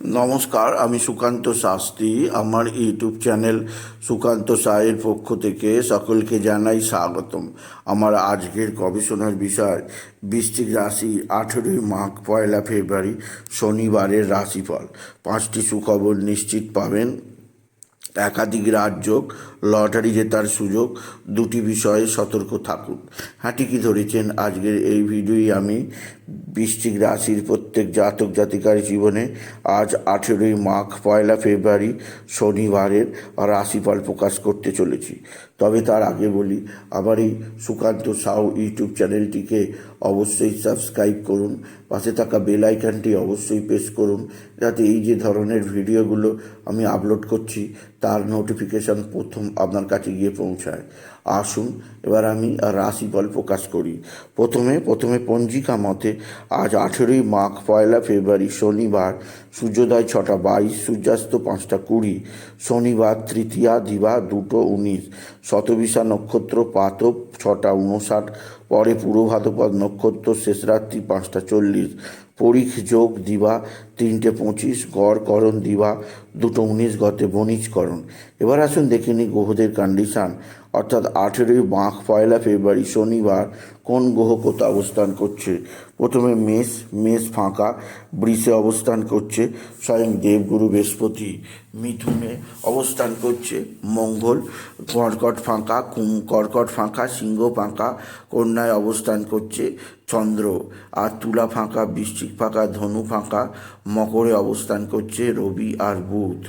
নমস্কার, আমি সুকান্ত শাস্ত্রী। আমার ইউটিউব চ্যানেল সুকান্ত সায়ের পক্ষ থেকে সকলকে জানাই স্বাগতম। আমার আজকের গবেষণার বিষয়, বৃশ্চিক রাশি আঠেরোই মাঘ, পয়লা ফেব্রুয়ারি, শনিবারের রাশিফল। পাঁচটি সুখবর নিশ্চিত পাবেন। একাধিক রাজযোগ লটারি জেতার সুযোগ, দুটি বিষয়ে সতর্ক থাকুন। হ্যাঁ ঠিকই ধরেছেন। আজকের এই ভিডিওই আমি বৃশ্চিক রাশির প্রত্যেক জাতক জাতিকার জীবনে আজ আঠেরোই মাঘ, পয়লা ফেব্রুয়ারি শনিবারের রাশিফল প্রকাশ করতে চলেছি। তবে তার আগে বলি, আমার এই সুকান্ত সাউ ইউটিউব চ্যানেলটিকে অবশ্যই সাবস্ক্রাইব করুন, পাশে থাকা বেল আইকনটি অবশ্যই প্রেস করুন, যাতে এই যে ধরনের ভিডিওগুলো আমি আপলোড করছি, তার নোটিফিকেশন প্রথম আপনার কাছে গিয়ে পৌঁছায়। আসুন, এবার আমি রাশিফল প্রকাশ করি। প্রথমে প্রথমে পঞ্জিকা মতে, আজ আঠেরোই মাঘ, পয়লা ফেব্রুয়ারি, শনিবার, সূর্যোদয় ছটা বাইশ, সূর্যাস্ত পাঁচটা কুড়ি, শনিবার তৃতীয়া, দিবা দুটো উনিশ, শতবিশা নক্ষত্র পাতব ছটা উনষাট পরে পূর্ব ভাদ্রপদ নক্ষত্র, শেষ রাত্রি পাঁচটা চল্লিশ। পরীখ যোগ দিবা, তিনটে পঁচিশ, গড় করণ দিবা, দুটো উনিশ, গতে বণিজকরণ এবার আসুন দেখে নিই গ্রহদের কন্ডিশান অর্থাৎ আঠেরোই বাঁক পয়লা ফেব্রুয়ারি, শনিবার কোন গ্রহ কোথা অবস্থান করছে? প্রথমে মেষ মেষ ফাঁকা, বৃষে অবস্থান করছে, স্বয়ং দেবগুরু বৃহস্পতি মিথুনে অবস্থান করছে, মঙ্গল, কর্কট ফাঁকা কুম কর্কট ফাঁকা, সিংহ ফাঁকা, কন্যায় অবস্থান করছে চন্দ্র, আর তুলা ফাঁকা, বৃশ্চিক ফাঁকা, ধনু ফাঁকা, মকরে অবস্থান করছে রবি আর বুধ।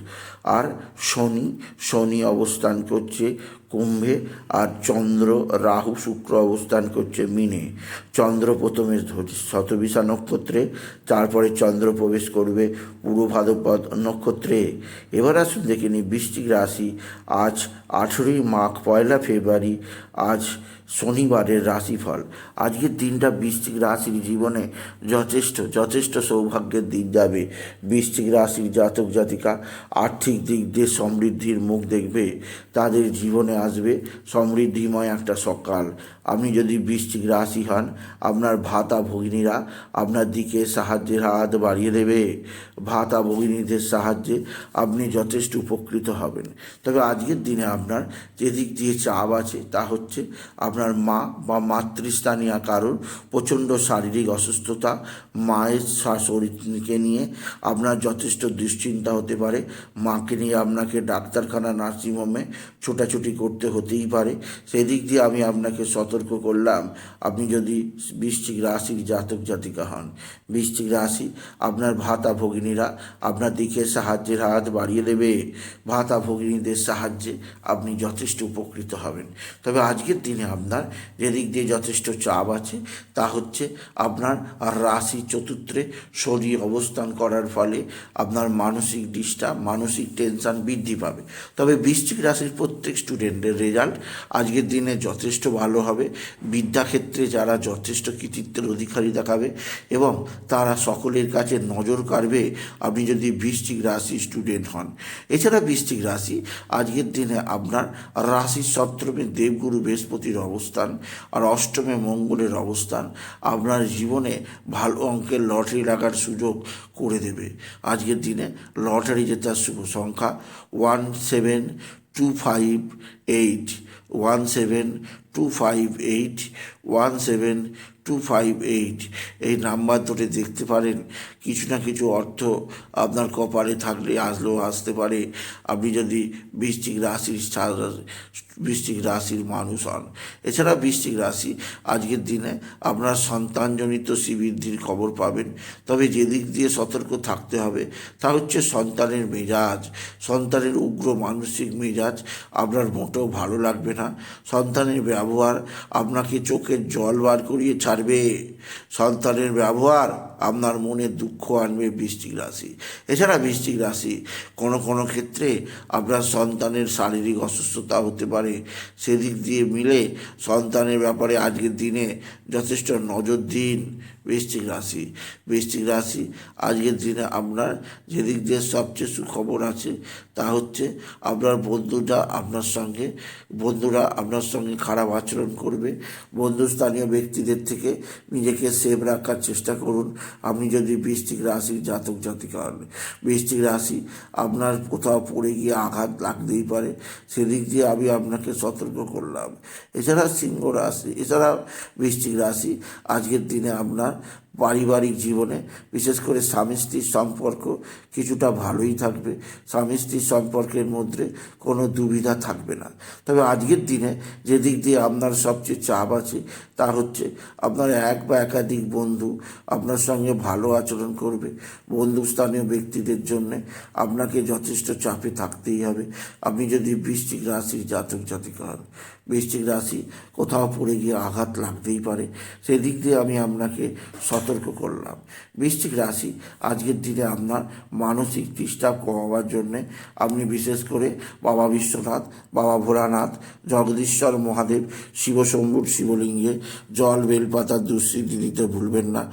আর শনি শনি অবস্থান করছে কুম্ভে, আর চন্দ্র, রাহু শুক্র অবস্থান করছে মিনে। চন্দ্র প্রথমে শতবিশা নক্ষত্রে, তারপরে চন্দ্র প্রবেশ করবে পূর্ব ভাদ্রপদ নক্ষত্রে। এবার আসুন দেখে নিই বৃশ্চিক রাশি। আজ আঠেরোই মাঘ, পয়লা ফেব্রুয়ারি, আজ শনিবারের রাশিফল। আজকের দিনটা বৃশ্চিক রাশির জীবনে যথেষ্ট যথেষ্ট সৌভাগ্যের দিন যাবে। বৃশ্চিক রাশির জাতক জাতিকা আর্থিক দিক দিয়ে সমৃদ্ধির মুখ দেখবে, তাদের জীবনে আসবে সমৃদ্ধিময় একটা সকাল। আপনি যদি বৃশ্চিক রাশি হন, আপনার ভাতা ভগিনীরা আপনার দিকে সাহায্যের হাত বাড়িয়ে দেবে। ভাতা ভগিনীদের সাহায্যে আপনি যথেষ্ট উপকৃত হবেন। তবে আজকের দিনে আপনার যে দিক দিয়ে চাপ আছে, তা হচ্ছে আপনার মা বা মাতৃস্থানীয় কারোর প্রচণ্ড শারীরিক অসুস্থতা, মায়ের শরীরকে নিয়ে আপনার যথেষ্ট দুশ্চিন্তা হতে পারে। মাকে নিয়ে আপনাকে ডাক্তারখানা, নার্সিংহোমে ছোটাছুটি করতে হতেই পারে। সেদিক দিয়ে আমি আপনাকে সতর্ক করলাম, আপনি যদি বৃশ্চিক রাশির জাতক জাতিকা হন। বৃশ্চিক রাশি, আপনার ভাতা ভগিনীরা আপনার দিকে সাহায্যের হাত বাড়িয়ে দেবে। ভাতা ভগিনীদের সাহায্যে আপনি যথেষ্ট উপকৃত হবেন। তবে আজকের দিনে আপনার যেদিক দিয়ে যথেষ্ট চাপ আছে, তা হচ্ছে আপনার রাশি চতুর্থে শরীর অবস্থান করার ফলে আপনার মানসিক ডিস্টার্ব মানসিক টেনশন বৃদ্ধি পাবে। তবে বৃশ্চিক রাশির প্রত্যেক স্টুডেন্টের রেজাল্ট আজকের দিনে যথেষ্ট ভালো হবে। বিদ্যাক্ষেত্রে যারা যথেষ্ট কৃতিত্বের অধিকারী দেখাবে এবং তারা সকলের কাছে নজর কাড়বে, আপনি যদি বৃশ্চিক রাশি স্টুডেন্ট হন। এছাড়া বৃশ্চিক রাশি আজকের দিনে আপনার রাশির সপ্তমে দেবগুরু বৃহস্পতির অবস্থান আর অষ্টমে মঙ্গলের অবস্থান। আপনার জীবনে ভালো অঙ্কের লটারি লাগার সুযোগ করে দেবে। আজকের দিনে লটারি জেতার শুভ সংখ্যা one seven two five eight. One seven two five eight one seven two five eight এই নাম্বার ধরে দেখতে পারেন, কিছু না কিছু অর্থ আপনার কপালে থাকলে আসলেও আসতে পারে। আপনি যদি বৃষ্টিক রাশির বৃষ্টিক রাশির মানুষ হন। এছাড়া বৃষ্টিক রাশি আজকের দিনে আপনার সন্তানজনিত শ্রীবৃদ্ধির খবর পাবেন। তবে যেদিক দিয়ে সতর্ক থাকতে হবে, তা হচ্ছে সন্তানের মেজাজ। সন্তানের উগ্র মানসিক মেজাজ আপনার মোটেও ভালো লাগবে না। সন্তানের ব্যবহার, আপনাকে চোখের জল বার করিয়ে ছাড়বে। সন্তানের ব্যবহার, আপনার মনে দুঃখ আনবে বৃষ্টিক রাশি। এছাড়া বৃষ্টিক রাশি, কোনো কোনো ক্ষেত্রে আপনার সন্তানের শারীরিক অসুস্থতা হতে পারে। সেদিক দিয়ে মিলে সন্তানের ব্যাপারে আজকের দিনে যথেষ্ট নজর দিন বৃশ্চিক রাশি। বৃশ্চিক রাশি, আজকের দিনে আপনার যেদিক দিয়ে সবচেয়ে সুখবর আছে, তা হচ্ছে আপনার বন্ধুরা আপনার সঙ্গে, বন্ধুরা আপনার সঙ্গে খারাপ আচরণ করবে। বন্ধুস্থানীয় ব্যক্তিদের থেকে নিজেকে সেভ রাখার চেষ্টা করুন। আপনি যদি বৃষ্টিক রাশির জাতক জাতিকা হন বৃষ্টিক রাশি আপনার কোথাও পড়ে গিয়ে আঘাত লাগতেই পারে। সেদিক দিয়ে আমি আপনাকে সতর্ক করলাম। এছাড়া সিংহ রাশি এছাড়া বৃষ্টিক রাশি, আজকের দিনে আপনার পারিবারিক জীবনে, বিশেষ করে স্বামী স্ত্রীর সম্পর্ক কিছুটা ভালোই থাকবে। স্বামী স্ত্রীর সম্পর্কের মধ্যে কোনো দুবিধা থাকবে না। তবে আজকের দিনে যে দিক দিয়ে আপনার সবচেয়ে চাপ আছে, তা হচ্ছে আপনার এক বা একাধিক বন্ধু আপনার সঙ্গে ভালো আচরণ করবে। বন্ধুস্থানীয় ব্যক্তিদের জন্যে আপনাকে যথেষ্ট চাপে থাকতেই হবে। আপনি যদি বৃশ্চিক রাশির জাতক জাতিকা হন বৃশ্চিক রাশি, কোথাও পড়ে গিয়ে আঘাত লাগতেই পারে। সেদিক দিয়ে আমি আপনাকে সতর্ক করলাম। বৃশ্চিক রাশি, আজকের দিনে আপনার মানসিক ডিস্টার্ব কমাবার জন্যে আপনি বিশেষ করে বাবা বিশ্বনাথ, বাবা ভোলানাথ, জগদীশ্বর মহাদেব, শিবশম্ভুর শিবলিঙ্গে জল বেলপাতার দুঃস্মৃতি দিতে ভুলবেন না।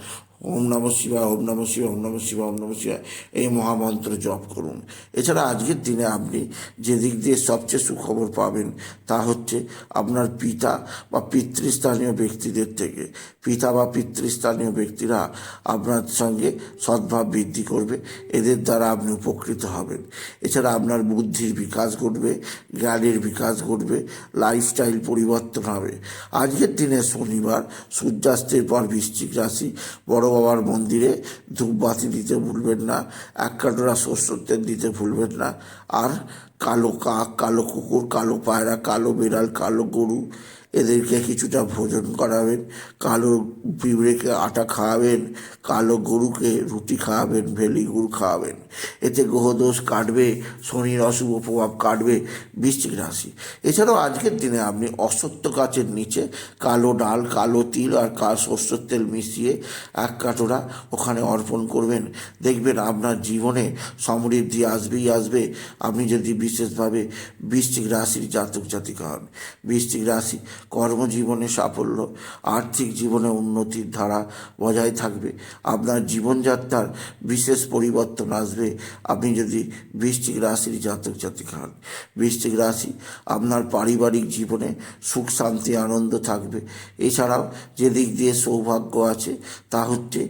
ওম নম শিবায়, ওম নম শিবায়, ওম নম শিবায়, ওম নম শিবায়, এই মহামন্ত্র জপ করুন। এছাড়া আজকের দিনে আপনি যে দিক দিয়ে সবচেয়ে সুখবর পাবেন তা হচ্ছে আপনার পিতা বা পিতৃস্থানীয় ব্যক্তিদের থেকে। পিতা বা পিতৃস্থানীয় ব্যক্তিরা আপনার সঙ্গে সদ্ভাব বৃদ্ধি করবে, এদের দ্বারা আপনি উপকৃত হবেন। এছাড়া আপনার বুদ্ধির বিকাশ ঘটবে, জ্ঞানের বিকাশ ঘটবে লাইফস্টাইল পরিবর্তন হবে। আজকের দিনে শনিবার, সূর্যাস্তের পর বৃশ্চিক রাশি, বড় বাবার মন্দিরে ধূপবাতি দিতে ভুলবেন না এক কাটোরা সর্ষের তেল দিতে ভুলবেন না। আর কালো কাক, কালো কুকুর, কালো পায়রা, কালো বিড়াল, কালো গরু, এদেরকে কিছুটা ভোজন করাবেন, কালো পিঁপড়েকে আটা খাওয়াবেন, কালো গরুকে রুটি খাওয়াবেন, ভেলি গুড় খাওয়াবেন। এতে গ্রহদোষ কাটবে, শনির অশুভ প্রভাব কাটবে, বৃশ্চিক রাশি। এছাড়াও আজকের দিনে আপনি অসত্য গাছের নিচে কালো ডাল, কালো তিল আর কাল সর্ষের তেল মিশিয়ে এক কাটোরা ওখানে অর্পণ করবেন। দেখবেন আপনার জীবনে সমৃদ্ধি আসবেই আসবে। আপনি যদি বিশেষভাবে বৃশ্চিক রাশির জাতক জাতিকা হন বৃশ্চিক রাশি কর্মজীবনে সাফল্য, আর্থিক জীবনে উন্নতির ধারা বজায় থাকবে। আপনার জীবনযাত্রার বিশেষ পরিবর্তন আসবে। আপনি যদি বৃশ্চিক রাশির জাতক জাতিকা হন, বৃশ্চিক রাশি আপনার পারিবারিক জীবনে সুখ, শান্তি, আনন্দ থাকবে। এছাড়াও যে দিক দিয়ে সৌভাগ্য আছে, তা হচ্ছে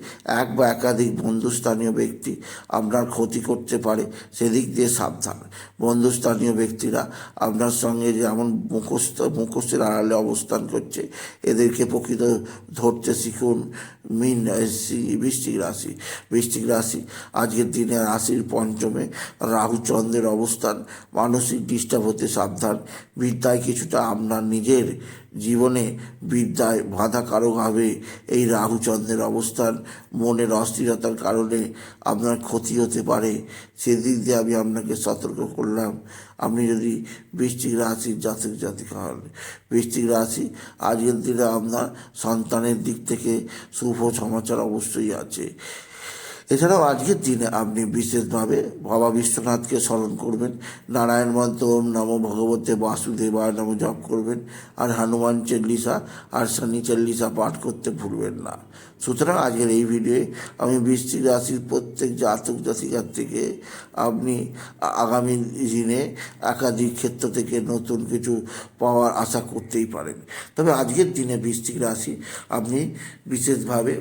এক বা একাধিক বন্ধুস্থানীয় ব্যক্তি আপনার ক্ষতি করতে পারে, সেদিক দিয়ে সাবধান। বন্ধুস্থানীয় ব্যক্তিরা আপনার সঙ্গে যেমন মুখস্থ, মুখস্থের আড়ালে অবস্থান করছে, এদেরকে প্রকৃত ধরতে শিখুন। মিন বৃষ্টিক রাশি বৃষ্টিক রাশি, আজকের দিনে রাশির পঞ্চমে রাহুচন্দ্রের অবস্থান, মানসিক ডিস্টার্ব হতে সাবধান। বিদ্যায় কিছুটা আপনার নিজের জীবনে বিদ্যায় বাধা কারক হবে। এই রাহুচন্দ্রের অবস্থান মনের অস্থিরতার কারণে আপনার ক্ষতি হতে পারে। সেদিক দিয়ে আমি আপনাকে সতর্ক করলাম। আপনি যদি বৃশ্চিক রাশির জাতক জাতিকা হন, বৃশ্চিক রাশি আজকের দিনে আপনার সন্তানের দিক থেকে শুভ সমাচার অবশ্যই আছে। এছাড়াও আজকের দিনে আপনি বিশেষভাবে বাবা বিশ্বনাথকে স্মরণ করবেন, নারায়ণ মন্ত্র, ওম নম ভগবতে বাসুদেবায় নম জপ করবেন, আর হনুমান চল্লিশা আর শনি চল্লিশা পাঠ করতে ভুলবেন না। সুতরাং আজকের এই ভিডিওয়ে আমি বৃশ্চিক রাশির প্রত্যেক জাতক জাতিকার থেকে আপনি আগামী দিনে একাধিক ক্ষেত্র থেকে নতুন কিছু পাওয়ার আশা করতেই পারেন। তবে আজকের দিনে বৃশ্চিক রাশি আপনি বিশেষভাবে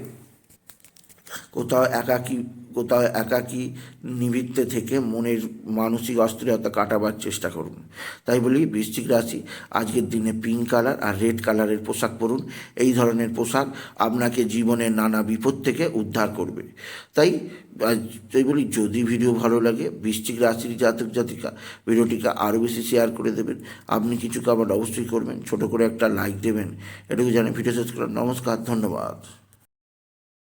কোথাও একাকী কোথাও একাকী নিবৃত্তে থেকে মনের মানসিক অস্থিরতা কাটাবার চেষ্টা করুন। তাই বলি, বৃশ্চিক রাশি, আজকের দিনে পিঙ্ক কালার আর রেড কালারের পোশাক পরুন। এই ধরনের পোশাক আপনাকে জীবনের নানা বিপদ থেকে উদ্ধার করবে। তাই তাই বলি, যদি ভিডিও ভালো লাগে, বৃশ্চিক রাশির জাতক জাতিকা ভিডিওটিকে আরও বেশি শেয়ার করে দেবেন। আপনি কিছু কাবার অবশ্যই করবেন। ছোট করে একটা লাইক দেবেন। এটুকু জানে ভিডিও শেষ করার নমস্কার, ধন্যবাদ।